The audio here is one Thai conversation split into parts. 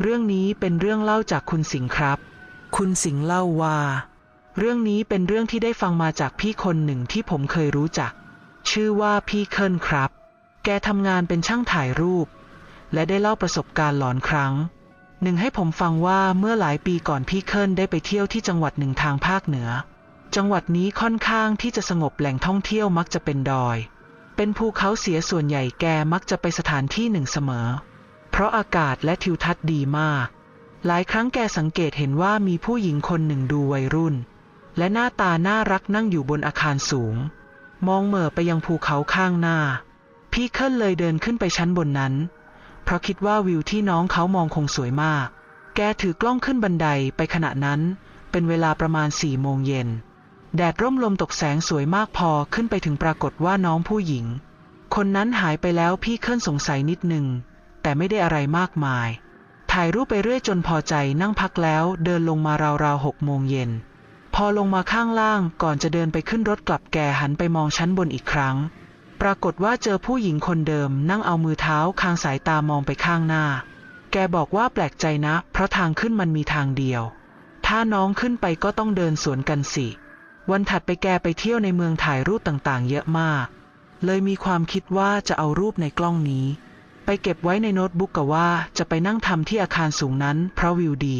เรื่องนี้เป็นเรื่องเล่าจากคุณสิงห์ครับ คุณสิงห์เล่าว่า เรื่องนี้เป็นเรื่องที่ได้ฟังมาจากพี่คนหนึ่งที่ผมเคยรู้จัก ชื่อว่าพี่เคิลครับ แกทำงานเป็นช่างถ่ายรูป และได้เล่าประสบการณ์หลอนครั้ง หนึ่งให้ผมฟังว่าเมื่อหลายปีก่อนพี่เคิลได้ไปเที่ยวที่จังหวัดหนึ่งทางภาคเหนือ จังหวัดนี้ค่อนข้างที่จะสงบแหล่งท่องเที่ยวมักจะเป็นดอย เป็นภูเขาเสียส่วนใหญ่แกมักจะไปสถานที่หนึ่งเสมอ เพราะอากาศและทิวทัศน์ดีมาก หลายครั้งแกสังเกตเห็นว่ามีผู้หญิงคนหนึ่งดูวัยรุ่น และหน้าตาน่ารักนั่งอยู่บนอาคารสูง มองเหม่อไปยังภูเขาข้างหน้า พี่เคิลเลยเดินขึ้นไปชั้นบนนั้น เพราะคิดว่าวิวที่น้องเขามองคงสวยมาก แกถือกล้องขึ้นบันไดไปขณะนั้น เป็นเวลาประมาณสี่โมงเย็นแดดร่มลมตกแสงสวยมากพอขึ้นไปถึงปรากฏว่าน้องผู้หญิง คนนั้นหายไปแล้วพี่เคิลสงสัยนิดหนึ่ง แต่ไม่ได้อะไรมากมาย ถ่ายรูปไปเรื่อยจนพอใจนั่งพักแล้วเดินลงมาราวๆหกโมงเย็น พอลงมาข้างล่างก่อนจะเดินไปขึ้นรถกลับแกหันไปมองชั้นบนอีกครั้ง ปรากฏว่าเจอผู้หญิงคนเดิมนั่งเอามือเท้าคางสายตามองไปข้างหน้า แกบอกว่าแปลกใจนะ เพราะทางขึ้นมันมีทางเดียว ถ้าน้องขึ้นไปก็ต้องเดินสวนกันสิ วันถัดไปแกไปเที่ยวในเมืองถ่ายรูปต่างๆ เยอะมาก เลยมีความคิดว่าจะเอารูปในกล้องนี้ ไปเก็บไว้ในโน้ตบุ๊กกับว่าจะไปนั่งทำที่อาคารสูงนั้นเพราะวิวดี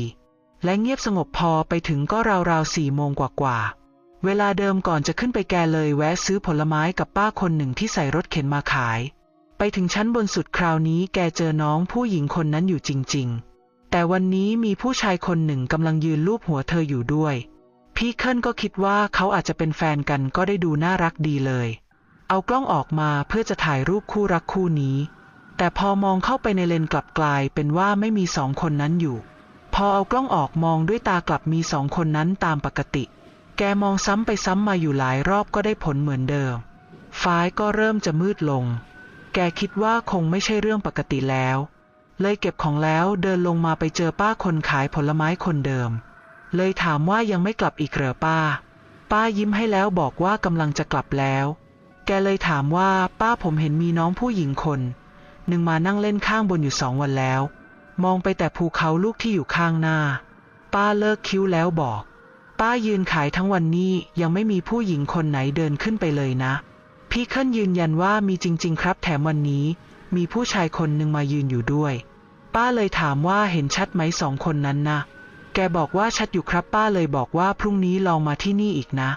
และเงียบสงบพอไปถึงก็ราวๆสี่โมงกว่าๆ เวลาเดิมก่อนจะขึ้นไปแกเลยแวะซื้อผลไม้กับป้าคนหนึ่งที่ใส่รถเข็นมาขาย ไปถึงชั้นบนสุดคราวนี้แกเจอน้องผู้หญิงคนนั้นอยู่จริง ๆ แต่วันนี้มีผู้ชายคนหนึ่งกำลังยืนลูบหัวเธออยู่ด้วย พี่เคิลก็คิดว่าเขาอาจจะเป็นแฟนกันก็ได้ดูน่ารักดีเลย เอากล้องออกมาเพื่อจะถ่ายรูปคู่รักคู่นี้ แต่พอมองเข้าไปในเลนกลับกลายเป็นว่าไม่มีสองคนนั้นอยู่ พอเอากล้องออกมองด้วยตากลับมีสองคนนั้นตามปกติ แกมองซ้ำไปซ้ำมาอยู่หลายรอบก็ได้ผลเหมือนเดิม ฟ้ายก็เริ่มจะมืดลง แกคิดว่าคงไม่ใช่เรื่องปกติแล้ว เลยเก็บของแล้วเดินลงมาไปเจอป้าคนขายผลไม้คนเดิม เลยถามว่ายังไม่กลับอีกเหรอป้า ป้ายิ้มให้แล้วบอกว่ากำลังจะกลับแล้ว แกเลยถามว่าป้าผมเห็นมีน้องผู้หญิงคน หนึ่งมานั่งเล่นข้างบนอยู่สองวันแล้ว มองไปแต่ภูเขาลูกที่อยู่ข้างหน้า ป้าเลิกคิ้วแล้วบอก ป้ายืนขายทั้งวันนี้ยังไม่มีผู้หญิงคนไหนเดินขึ้นไปเลยนะ พี่เคิลยืนยันว่ามีจริง ๆ ครับ แถมวันนี้ มีผู้ชายคนหนึ่งมายืนอยู่ด้วย ป้าเลยถามว่าเห็นชัดไหมสองคนนั้นนะแกบอกว่าชัดอยู่ครับป้าเลยบอกว่าพรุ่งนี้ลองมาที่นี่อีกนะ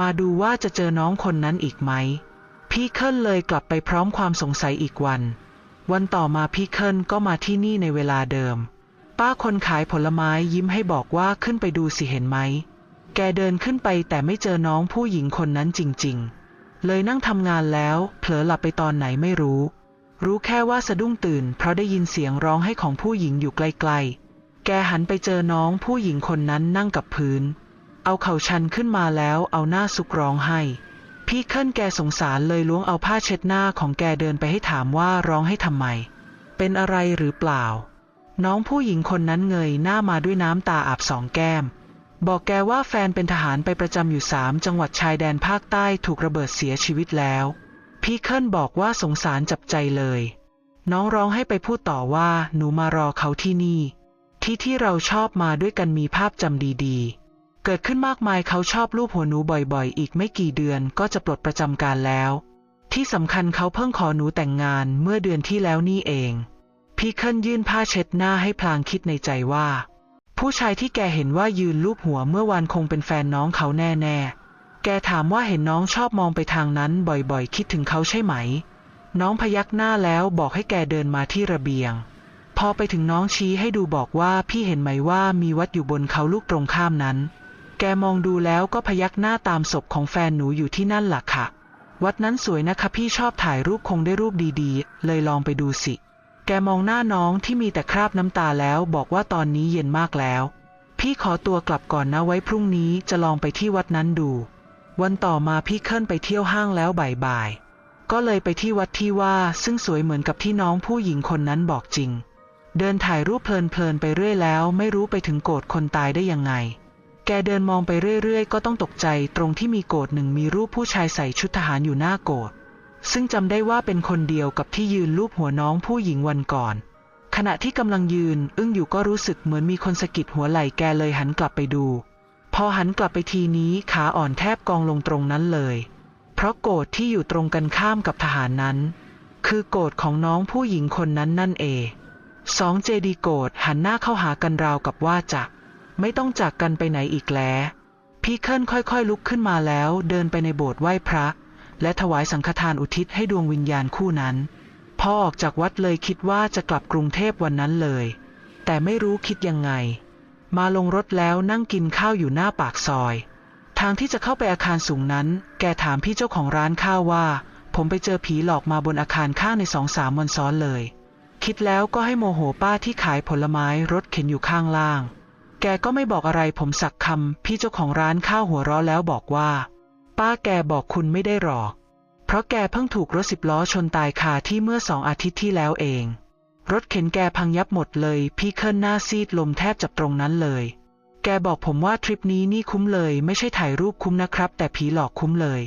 มาดูว่าจะเจอน้องคนนั้นอีกไหมพี่เคิลเลยกลับไปพร้อมความสงสัยอีกวัน วันต่อมาพี่เคิลก็มาที่นี่ในเวลาเดิม ป้าคนขายผลไม้ยิ้มให้บอกว่าขึ้นไปดูสิเห็นไหม แกเดินขึ้นไปแต่ไม่เจอน้องผู้หญิงคนนั้นจริง ๆ เลยนั่งทำงานแล้ว เผลอหลับไปตอนไหนไม่รู้ รู้แค่ว่าสะดุ้งตื่น เพราะได้ยินเสียงร้องให้ของผู้หญิงอยู่ไกลๆ แกหันไปเจอน้องผู้หญิงคนนั้นนั่งกับพื้น เอาเข่าชันขึ้นมาแล้วเอาหน้าซุกร้องให้ พี่เคิลแกสงสารเลยล้วงเอาผ้าเช็ดหน้าของแกเดินไปให้ถามว่าร้องให้ทำไม เป็นอะไรหรือเปล่า น้องผู้หญิงคนนั้นเงยหน้ามาด้วยน้ำตาอาบสองแก้ม บอกแกว่าแฟนเป็นทหารไปประจำอยู่สามจังหวัดชายแดนภาคใต้ถูกระเบิดเสียชีวิตแล้ว พี่เคิลบอกว่าสงสารจับใจเลย น้องร้องให้ไปพูดต่อว่าหนูมารอเขาที่นี่ ที่ที่เราชอบมาด้วยกันมีภาพจำดีๆ เกิดขึ้นมากมายเขาชอบรูปหัวหนูบ่อยๆ อีกไม่กี่เดือนก็จะปลดประจำการแล้ว ที่สำคัญเขาเพิ่งขอหนูแต่งงานเมื่อเดือนที่แล้วนี่เอง พี่เคิลยื่นผ้าเช็ดหน้าให้พลางคิดในใจว่า ผู้ชายที่แกเห็นว่ายืนลูบหัวเมื่อวานคงเป็นแฟนน้องเขาแน่ๆ แกถามว่าเห็นน้องชอบมองไปทางนั้นบ่อยๆ คิดถึงเขาใช่ไหม น้องพยักหน้าแล้วบอกให้แกเดินมาที่ระเบียง พอไปถึงน้องชี้ให้ดูบอกว่าพี่เห็นไหมว่ามีวัดอยู่บนเขาลูกตรงข้ามนั้น แกมองดูแล้วก็พยักหน้าตามศพของแฟนหนูอยู่ที่นั่นล่ะค่ะ วัดนั้นสวยนะคะพี่ชอบถ่ายรูปคงได้รูปดีๆ เลยลองไปดูสิ แกมองหน้าน้องที่มีแต่คราบน้ำตาแล้วบอกว่าตอนนี้เย็นมากแล้ว พี่ขอตัวกลับก่อนนะไว้พรุ่งนี้จะลองไปที่วัดนั้นดู วันต่อมาพี่เคิลไปเที่ยวห้างแล้วบ่ายๆ ก็เลยไปที่วัดที่ว่าซึ่งสวยเหมือนกับที่น้องผู้หญิงคนนั้นบอกจริง เดินถ่ายรูปเพลินๆไปเรื่อยแล้ว ไม่รู้ไปถึงโกรธคนตายได้ยังไง แกเดินมองไปเรื่อยๆ ก็ต้องตกใจตรงที่มีโกรธหนึ่งมีรูปผู้ชายใส่ชุดทหารอยู่หน้าโกรธซึ่งจำได้ว่าเป็นคนเดียวกับที่ยืนรูปหัวน้องผู้หญิงวันก่อน ขณะที่กำลังยืน อึ้งอยู่ก็รู้สึกเหมือนมีคนสะกิดหัวไหล่แกเลยหันกลับไปดู พอหันกลับไปทีนี้ขาอ่อนแทบกองลงตรงนั้นเลย เพราะโกรธที่อยู่ตรงกันข้ามกับทหารนั้น คือโกรธของน้องผู้หญิงคนนั้นนั่นเองสองเจดีโกรธหันหน้าเข้าหากันราวกับว่าจะ ไม่ต้องจากกันไปไหนอีกแล้ว พี่เคิลค่อยๆ ลุกขึ้นมาแล้ว เดินไปในโบสถ์ไหว้พระ และถวายสังฆทานอุทิศให้ดวงวิญญาณคู่นั้น พอออกจากวัดเลยคิดว่าจะกลับกรุงเทพวันนั้นเลย แต่ไม่รู้คิดยังไง มาลงรถแล้วนั่งกินข้าวอยู่หน้าปากซอย ทางที่จะเข้าไปอาคารสูงนั้น แกถามพี่เจ้าของร้านข้าวว่า ผมไปเจอผีหลอกมาบนอาคารข้างในสองสามวันซ้อนเลย คิดแล้วก็ให้โมโหป้าที่ขายผลไม้รถเข็นอยู่ข้างล่าง แกก็ไม่บอกอะไรผมสักคำพี่เจ้าของร้านข้าวหัวเราะแล้วบอกว่า ป้าแกบอกคุณไม่ได้หรอก เพราะแกเพิ่งถูกรถสิบล้อชนตายคาที่เมื่อสองอาทิตย์ที่แล้วเอง รถเข็นแกพังยับหมดเลย พี่เคิลหน้าซีดลมแทบจับตรงนั้นเลย แกบอกผมว่าทริปนี้นี่คุ้มเลย ไม่ใช่ถ่ายรูปคุ้มนะครับ แต่ผีหลอกคุ้มเลย